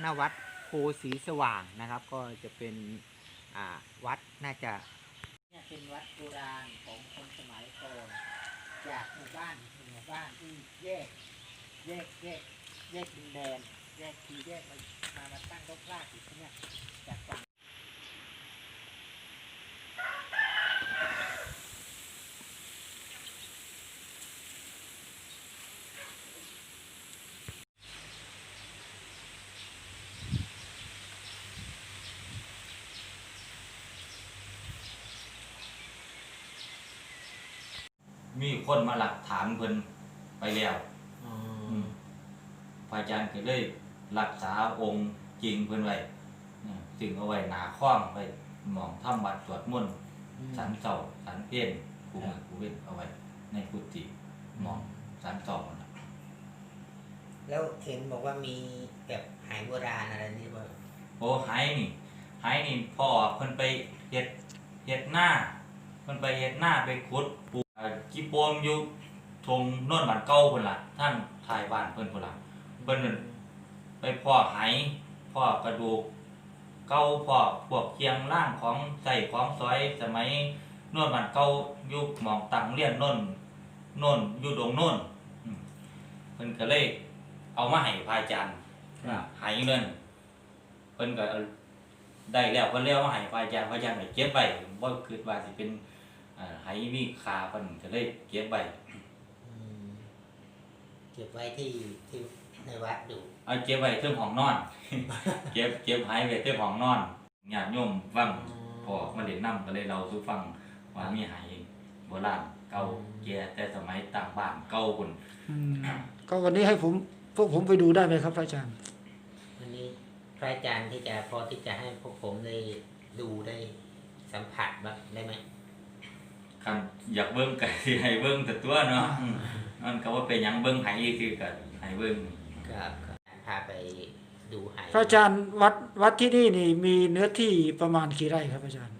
หน้าวัดโพสีสว่างนะครับ ก็จะเป็นวัดน่าจะเนี่ยเป็นวัดโบราณของคนสมัยก่อนจากหมู่บ้านหมู่บ้านที่แยกแยกแยกแยกดินแดนแยกทีแยกมามามาตั้งรกรากอยู่ที่เนี่ยจากฝั่ง มีคนมาหลักฐานเพิ่นไปแล้วอ๋ออืมพระอาจารย์ก็เลยรักษาองค์จริงเพิ่นไว้อืมซึ่งเอาไว้หนาข้องไว้หมองทำบัตรสวดมนต์สันเสาสันเพี้ยนกูมือกูเว้นเอาไว้ ในกุฏิหมองสันเสาน่ะแล้วเห็นบอกว่ามีแบบหายโบราณอะไรนี่บ่โอ้หายนี่หายนี่พ่อเพิ่นไปเฮ็ดเฮ็ดหน้าเพิ่นไปเฮ็ดหน้าไปขุดปู อ่าจิโปมอยู่ทงโน่นบ้านเก่าเพิ่นล่ะท่านทายบ้านเพิ่นพุ่นล่ะเพิ่นนั่นไปพ่อหายพ่อกระดูกเก่าพ่อพวกเคียงล่างของใส่ของซอยสมัยโน่นบ้านเก่าอยู่หมองตังเรียนโน่นโน่นอยู่ดงโน่นอืมเพิ่นก็เลยเอามาให้พระอาจารย์หายเงินเพิ่นก็เอาได้แล้วเพิ่นเรียกว่าใหายพระอาจารย์พระอาจารย์ก็เก็บไว้บ่คิดว่าสิเป็นเอ่อ ไหมีค่าเพิ่นก็เลยเก็บไว้อืมเก็บไว้ที่ที่ในวัดดูเอาเก็บไว้เทิงห้องนอน เก็บเก็บหายไว้เทิงห้องนอนญาติโยมฟังพอมาเล่นน้ำก็เลยเล่าสู่ฟังว่ามีไหโบราณเก่าแก่แต่สมัยต่างบ้านเก่าพุ่นอืมก็วันนี้ให้ผมพวกผมไปดูได้ไหมครับพระอาจารย์ วันนี้พระอาจารย์ที่จะพอที่จะให้พวกผมได้ดูได้สัมผัสบ้างได้ไหม คันอยากเบิ่งก็สิให้เบิ่งแต่ตัวเนาะอืมมันก็ว่าเป็นหยังเบิ่งไหคือก็ให้เบิ่งครับพาไปดูหายพระอาจารย์วัดวัดที่นี่นี่มีเนื้อที่ประมาณกี่ไร่ครับอาจารย์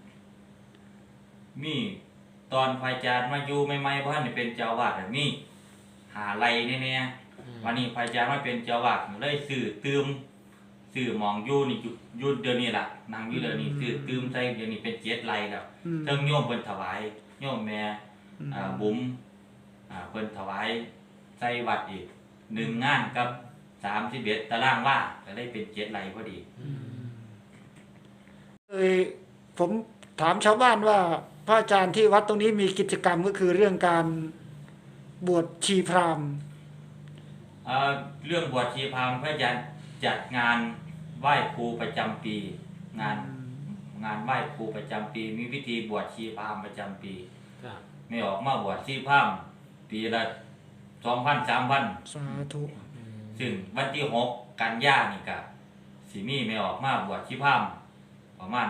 มีตอนพระอาจารย์มาอยู่ใหม่ๆบ้านนี่เป็นเจ้าอาวาดมีหาไรแน่อืมๆวันนี้พระอาจารย์มาเป็นเจ้าอาวาดเลยซื้อตืมซื้อหมองอยู่นี่อยู่อยู่เดือนนี้ล่ะนางอยู่เดือนนี้ซื้อตืมใส่เดือนนี้เป็นเจ็ดไรแล้วอืม เทิงโยมเพิ่นถวาย โยมแม่อืมอ่าบุ๋มอ่าเพิ่นถวายใส่วัดอีกหนึ่งงานกับสามสิบเอ็ดตารางว่าก็ได้เป็นเจ็ดไรพอดีอืมเอยผมถามชาวบ้านว่า พระอาจารย์ที่วัดตรงนี้มีกิจกรรมก็คือเรื่องการบวชชีพราหมณ์เอ่อเรื่องบวชชีพราหมณ์พระอาจารย์จัดงานไหว้ครูประจำปีงาน งานไหว้ครูประจำปี มีพิธีบวชชีพราหมณ์ประจำปีครับ ไม่ออกมาบวชชีพราหมณ์ปีละสองพันสามพัน สาธุอืมซึ่งวันที่หกกันยานี่กะสีมีไม่ออกมาบวชชีพราหมณ์ประมาณ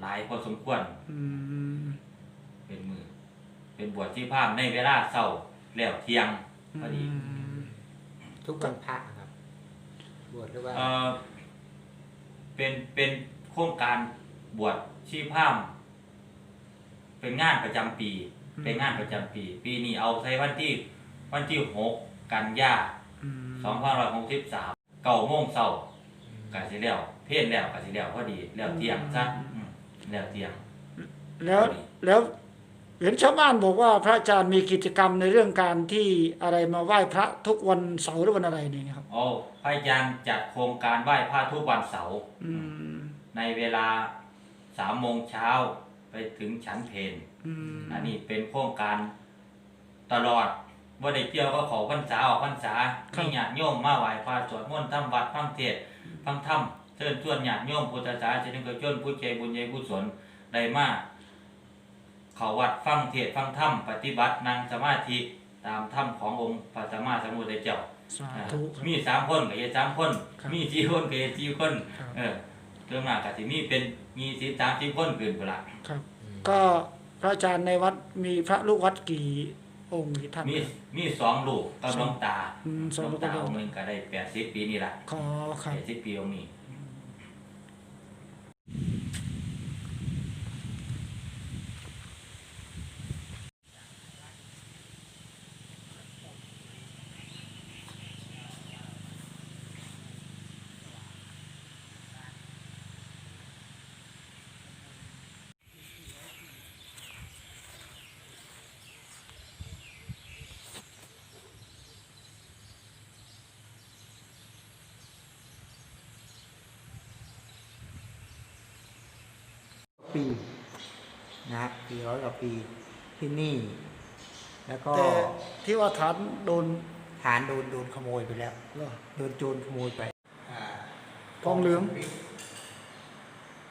หลายพอสมควร อืม เป็นมือ เป็นบวชชีพราหมณ์ในเวลาเช้าแล้วเที่ยงพอดี ทุกวันพระครับ บวชหรือว่า เอ่อเป็นเป็นโครงการ บวชชีพราหมณ์เป็นงานประจำปีเป็นงานประจำปี ปีนี้เอาใช้วันที่วันที่หกกันยาอืมสองพันร้อยหกสิบสามเก้าโมงเช้ากะสิแล้วเพี้ยนแล้วกะสิแล้วพอดีแล้วเที่ยงซะอืมแล้วเที่ยง แล้วพอดีแล้วเห็นชาวบ้านบอกว่าพระอาจารย์มีกิจกรรมในเรื่องการที่อะไรมาไหว้พระทุกวันเสาร์หรือวันอะไรนี่ครับเอาพระอาจารย์จัดโครงการไหว้พระทุกวันเสาร์อืมในเวลา สามโมงเช้าไปถึงฉันเพนอืมอันนี้เป็นโครงการตลอดว่าได้เกี่ยวก็ขอพรรษาออกพรรษามีญาติโยมมาไหว้พระสวดมนต์ทำวัดฟังเทศน์ฟังธรรมเชิญชวนญาติโยมพุทธศาสนิกชนผู้ใจบุญใหญ่ผู้สนได้มาเขาวัดฟังเทศน์ฟังธรรมปฏิบัตินั่งสมาธิตามธรรมขององค์พระสัมมาสัมพุทธเจ้าสาธุครับมีสามคนก็เฮ็ดสามคนครับมีสี่คนก็เฮ็ดสี่คนครับเออ เรื่องมากก็สิมีเป็นมีสิสามสิบคนเกินพุ่นละครับ ก็พระอาจารย์ในวัดมีพระลูกวัดกี่องค์กี่ท่านมีมีสองลูกกับหลวงตาอืมสหองลวงลูกตาก็องค์หนึงก็ได้แปดสิบปีนี่ละขอครัแปบดสิบปีองค์นี้ ปีนะครับปีร้อยกว่าปีที่นี่ แล้วก็แต่ที่ว่าฐานโดนฐานโดนโดนขโมยไปแล้วเหรอโดนโจรขโมยไปทองเหลือง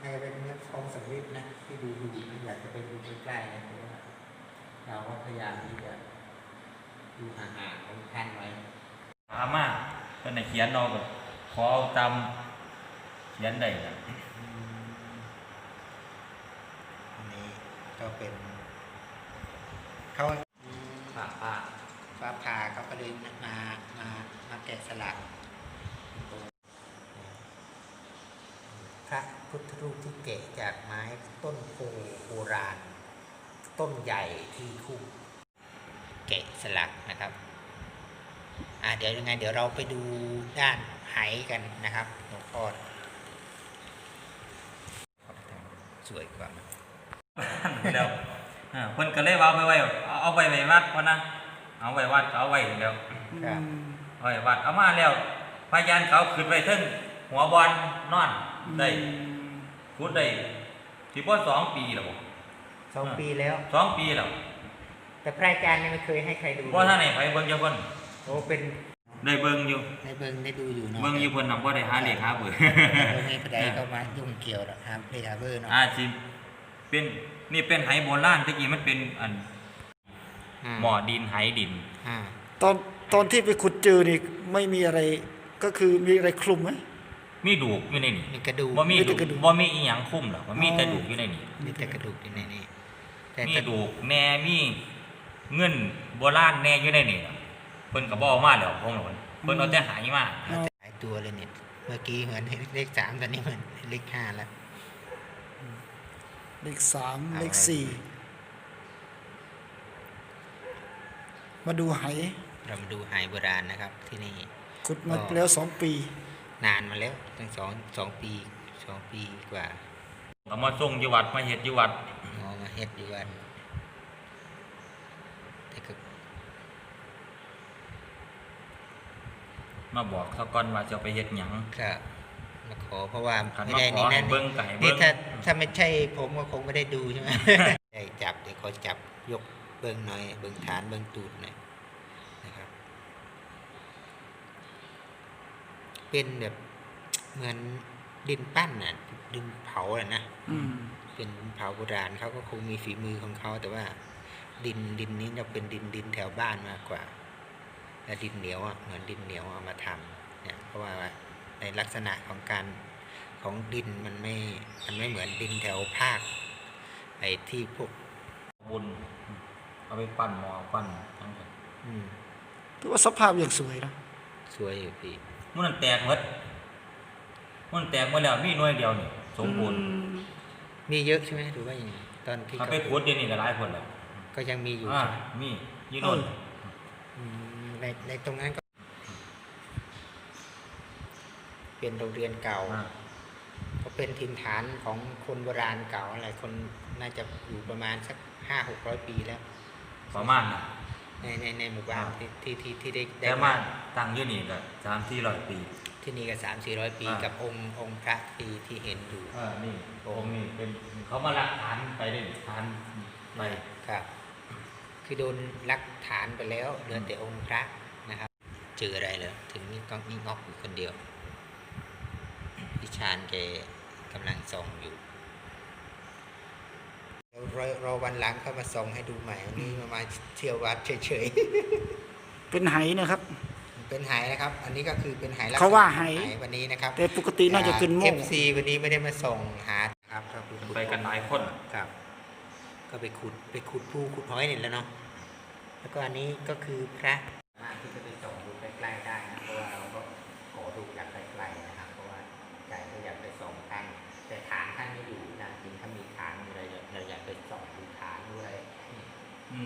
น่าจะเป็นเนื้อทองสำริดนะที่ดูดูอยากจะไปดูใกล้ๆนะเพราะว่าเราก็พยายามที่จะดูห่างๆของท่านไว้ ถามมาเพิ่นให้เขียนเอาก็ขอเอาตามเขียนได้นะ อันนี้ก็ เป็นเขาฟ้าผ่าฟ้าผ่าเขาก็เลยมามามาแกะสลักพระพุทธรูปที่แกะจากไม้ต้นโพโบราณ ต้นใหญ่ที่คู่แกะสลักนะครับอ่าเดี๋ยวยังไง เดี๋ยวเราไปดูด้านไหกันนะครับหลวงพ่อสวยกว่า แล้วอ่าเพิ่นก็เลยว่าเอาไปไว้เอาเอาไปไว้วัดพ่นนะเอาไว้วัดก็เอาไว้แล้วครับเอาไว้วัดเอามาแล้วพยานเขาขึ้นไปถึงหัวบอลนอนได้พูดได้ที่พ่สองปีแล้วบ่สองปีแล้วสองปีแล้วแต่พระอาจารย์เนี่ยไม่เคยให้ใครดูเพราะท่านไหนไปเบิ่งอยู่เพิ่นโอ้เป็นได้เบิ่งอยู่ในเบิงได้ดูอยู่เนาะเบิ่งอยู่เพิ่นนำบ่ได้หาเลขหาเบอร์เราไม่ได้เข้ามายุ่งเกี่ยวหรอกครับเลขาเบอร์เนาะอาสิ เป็นนี่เป็นไหโบราณตะกี้มันเป็นอันหมอดินไหดินอ่าตอนตอนที่ไปขุดเจอนี่ไม่มีอะไรก็คือมีอะไรคลุมไหมมีดูกอยู่ในนี่มีกระดูกบ่มีมีแต่ดูกกระดูกบ่มีอีหยังคุ้มหรอกมีแต่อ๋อดูกอยู่ในนี่มีแต่กระดูกอยู่ในนี้แต่มีแต่ดูกแน่มีเงินโบราณแน่อยู่ในนี่ล่ะเพิ่นก็บ่เอามาแล้วพงหลนเพิ่นเอาแต่หายมาหลายตัวเลยเนี่ยเมื่อกี้เหมือนเลขสามตอนนี้เหมือนเลขห้าแล้ว เลขสามเอาเลขไว้สี่มาดูไหเรามาดูหายโบราณนะครับที่นี่ขุดมาก็แล้วสองปี นานมาแล้วตั้งสองสองปีสองปีกว่าเอามาส่งอยู่วัดมาเฮ็ดอยู่วัดมองมาเฮ็ดอยู่วันแต่ก็มาบอกเขาก่อนว่าจะเอาไปเฮ็ดหยังก็มา ขอเพราะว่าคันไม่มาได้ขอนี่ให้นั่นเบิ่งก็ให้นี่เบิ่งถ้าถ้าไม่ใช่ผมก็คงไม่ได้ดูใช่ไหม ได้จับเดี๋ยวขอจับยกเบิ้งหน่อย เบิ้งฐานเบิ้งตูดหน่อยนะครับ เป็นแบบเหมือนดินปั้นน่ะดินเผาอะนะ อืม เป็นดินเผาโบราณเขาก็คงมีฝีมือของเขาแต่ว่า ดินดินนี้จะเป็นดินดินแถวบ้านมากกว่า และดินเหนียวอะเหมือนดินเหนียวเอามาทำเนี่ยเพราะว่า ในลักษณะของการของดินมันไม่ มันไม่เหมือนดินแถวภาคไอ้ที่พวกบุญเอาไปปั้นหม้อปั้นทั้งหมดอืมถือว่าสภาพอย่างสวยนะสวยอยู่พี่มันนั่นแตกหมดมันแตกหมดแล้วมีหน่วยเดียวนี่สมบูรณ์อืมมีเยอะใช่ไหมหรือว่ายังไงตอนที่ถ้าเขาไปขุดเดี๋ยวนี้ก็หลายคนแล้วก็ยังมีอยู่อ่าใช่ไหมมีอยู่โน่นอืมในในตรงนั้นก็ เป็นโรงเรียนเก่าอ่าก็เป็นถิ่นฐานของคนโบราณเก่าอะไรคนน่าจะอยู่ประมาณสักห้าหกร้อยปีแล้วประมาณน่ะในในในหมู่บ้านอ่าที่ที่ที่ที่ได้ได้แต่มาตั้งอยู่นี่ก็สามสี่ร้อยปี ที่นี่ก็สามสี่ร้อยปีอ่ากักับองค์องค์พระที่ที่เห็นอยู่เออนี่องค์นี่เป็นเขามาลักฐานไปได้ฐานไปครับ คือโดนลักฐานไปแล้วเหลือแต่องค์พระนะครับ เจออะไรเหรอถึงนี่ก็นี่งอกอยู่คนเดียว พี่ชาญแกกำลังส่องอยู่เดี๋ยวรอรอวันหลังเข้ามาส่องให้ดูใหม่วันนี้มามาเที่ยววัดเฉยๆเป็นไหนะครับเป็นหายนะครับ อันนี้ก็คือเป็นหายลักษณะเขาว่าหายวันนี้นะครับแต่ปกติน่าจะเป็นโม่เอฟซีวันนี้ไม่ได้มาส่งหาครับก็คือขุดไปกันหลายคน ครับ ก็ไปขุดไปขุดภูขุดหอยนี่แหล้วเนาะแล้วก็อันนี้ก็คือพระ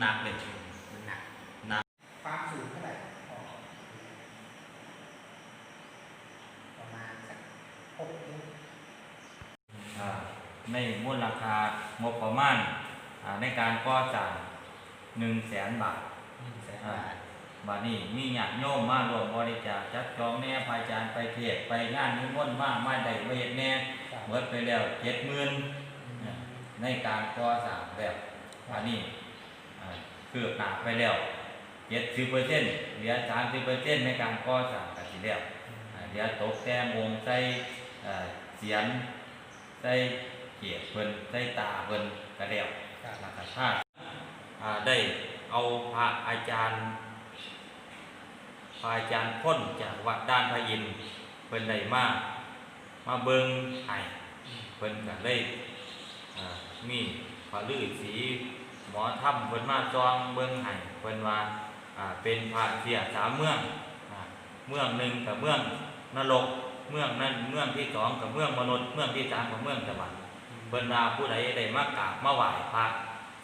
หนักเลยมันหนักหนักความสูงเท่าไหร่อ๋อประมาณสักหกนิ้วอ่าในมูลราคางบประมาณอ่าในการก่อสร้างหนึ่งแสนบาทหนึ่งแสนอ่าบาทบาดนี้มีญาติโยมมารวมบริจาคจัดจองแน่พระอาจารย์ไปเทศน์ไปงานนิมนต์มามาได้เวทแน่ครับเบิดไปแล้วเจ็ดหมื่นอืมในการก่อสร้างแบบว่านี่อ่า คืบหน้าไปแล้วเจ็ดสิบเปอร์เซ็นต์เหลือสามสิบเปอร์เซ็นต์ในการก่อสร้างกันทีแล้วอ่าเหลือตกแต่งองค์ใส่เอ่อเสียนใส่เกียรติเพิ่นใส่ตาเพิ่นก็แล้วครับหลักธาตุอ่าได้เอาพระอาจารย์พระอาจารย์พ้นจากวัดด้านพระอินทร์เพิ่นได้มามาเบิงให้เพิ่นก็เลยอ่ามีพระฤาษี หมอถ้ำเพิ่นมาจองเบิงให้เพิ่นว่าเป็นพระเสียสามเมืองเมืองหนึ่งกับเมืองนรกเมืองนั้นเมืองที่สองกับเมืองมนุษย์ เมืองที่สามกับเมืองสวรรค์เพิ่นว่าผู้ใดได้มากราบมาไหว้พระ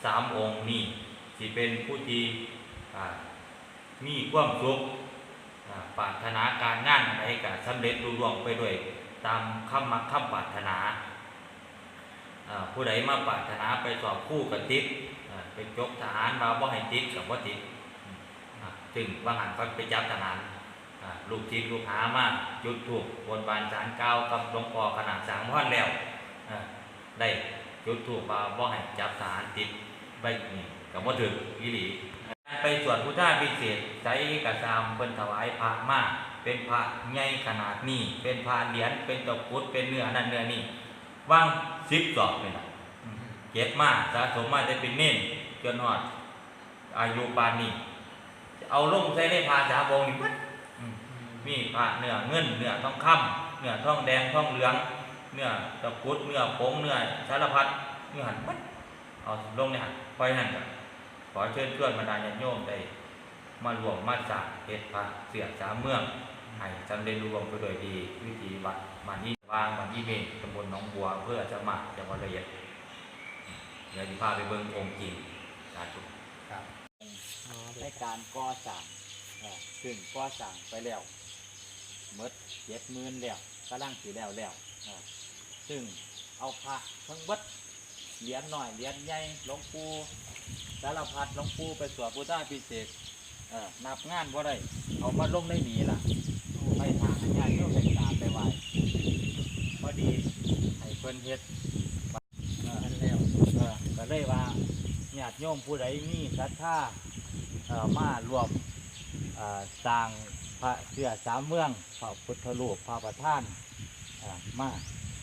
สามองค์นี้สิเป็นผู้ที่มีความสุขปรารถนาการงานอะไรก็สำเร็จรุ่งร่วงไปด้วยตามคำมักคำปรารถนา ผู้ใดมาปรารถนาไปสอบคู่กับติดอ่าไปจกทหารมาบ่ให้ติดกับบ่ติดอืมอ่าจึงบางหันก็ไปจับทหารลูกจิตลูกหามาจุดถูกบนบานสารเก้ากับหลวงพ่อขนาดสามพันแล้วได้จุดถูกว่าบ่ให้จับทหารติดใบนี่กับบ่ถึงอีหลีไปสวดพุทธาพิเศษใส่กระซามเพิ่นถวายพระมากเป็นพระใหญ่ขนาดนี้ เป็นพระเหรียญเป็นตะกุดเป็นเนื้อนั่นเนื้อนี่ ว่างสิบดอกเลยนะเก็บมาสะสมมาได้เป็นเน้นจนฮอด อายุปานนี้เอาลงใส่ในพาสาบงนี่ปึ๊ดมีพระเนื้อเงินเนื้อทองคำเนื้อทองแดงทองเหลือง เนื้อตะกุดเนื้อผงเนื้อสารพัดเนื้อหันมัดเอาลงในหันปล่อยหันกันขอเชิญชวนบรรดาญาติโยมได้มารวมมาจากเหตุพระเสียสามเมืองให้สำเร็จรวมไปโดยดีวิธีวัดมันยี่ วางมันยี่เมนตำบลหนองบัว เพื่อจะมาจังหวัดระยองเดี๋ยวจะพาไปเบิ่งองค์จริงสาธุครับในการก่อสร้างเอ่อซึ่งก่อสร้างไปแล้วหมดเจ็ดหมื่นแล้วกำลังสีแล้วแล้วเอ่อซึ่งเอาพระทั้งเบัดเหรียญหน่อยเหรียญใหญ่หลวงปู่สารพัดหลวงปู่ไปสวดพุทธาพิเศษกเอ่อนับงานว่าได้เอามาลงได้ดีล่ะไปทางญาติโยมไปกราบไปไหว้พ อดีให้เพิ่นเฮ็ดเอ่อแล้วเออก็เลยว่าญาติโยมผู้ใดมีศรัทธาเอ่อมารวมเอ่อสร้างพระเสือสามเมืองพระพุทธรูปพระประธานเอ่อมา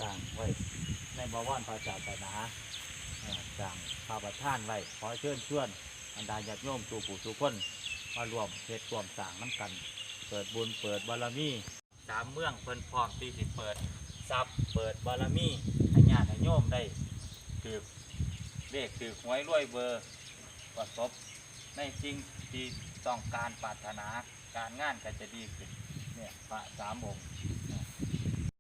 สร้างไว้ในบวรพระศาสนาเอ่อสร้างพระประธานไว้ขอเชิญชวนบรรดาญาติโยมสู่ผู้สู่คนมารวมเฮ็ดรวมสร้างน้ำกัน เปิดบุญเปิดบารมีสามเมืองเพิ่นพร้อมที่สิเปิด ทรัพย์ เปิดบารมีให้ญาติให้โยมได้ถือเลขถือหวยรวยเบอร์ประสบในสิ่งที่ต้องการปรารถนาการงานก็จะดีขึ้นเนี่ยพระสามองค์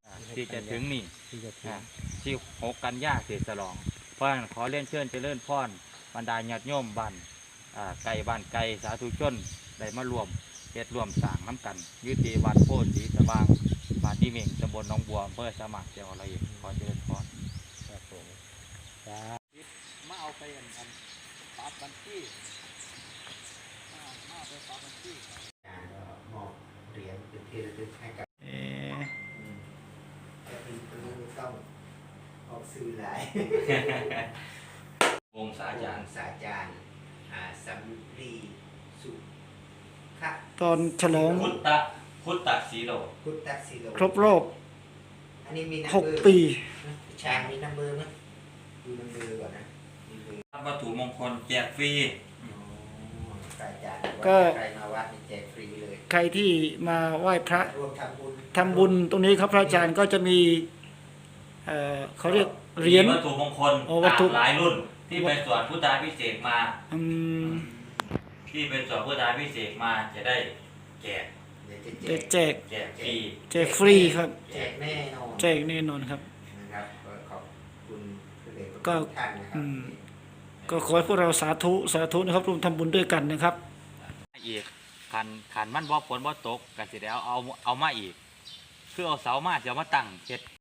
อ่าที่จะถึงนี่ ที่จะถึง อ่าที่หกกันยาเสฉลอง เพราะฉะนั้นขอเล่นเชิญเจริญพรบรรดาญาติโยมบ้านอ่าไก่บ้านไก่สาธุชนได้มารวมเฮ็ดรวมสร้างน้ำกันอยุติวัดโพธิ์ศรีสว่าง บ้านที่เมงตำบลหนองบัวอำเภอสมัครจังหวัดระยองขอเจริญพรครับผมมาเอาไปอันอันปรับบัญชีมามาเอาไปปรับบัญชีมอบเหรียญเป็นที่ระลึกให้กับเอ่อจะเป็นตัวต้องออกสื่อหลายองค์สาจารย์ศาสตราจารย์อ่าสำลีสุขะตอนฉลองพุทธ พุทธสีโลพุทธศิโลครบรอบอันนี้มีนัมหกเบอร์ปี ชางมีนัมเบอร์ไหมดูนัมเบอร์ก่อนนะมีเบอร์วัตถุมงคลแจกฟรีอ๋อศาสตราจารย์บอกก็ ว่าใครมาวัดนี่แจกฟรีเลยใครที่มาไหว้พระร่วมทำบุญทำบุญตรงนี้ครับพระอาจารย์ก็จะมีเอ่อเขาเรียกเหรียญ มีวัตถุมงคลโอ้วัตถุ หลายรุ่น ที่ไปสวดพุทธาพิเศษกมา อืมที่เป็นสวดพุทธาพิเศษกมาจะได้แจก เดี๋ยวจะแจกแจกแจกฟรีแจกฟรีครับ แจกแน่นอนแจกแน่นอนครับ นะครับก็ขอบคุณพระเดชพระก็คุณท่านนะครัอืบม ก็ขอให้พวกเราสาธุสาธุนะครับร่วมทำบุญด้วยกันนะครับอีกขันขันมันบ่ฝนบ่ตกก็สิได้เอาเอาเอามาอีก คือเอาเสามาเดี๋ยวมาตั้งเฮ็ด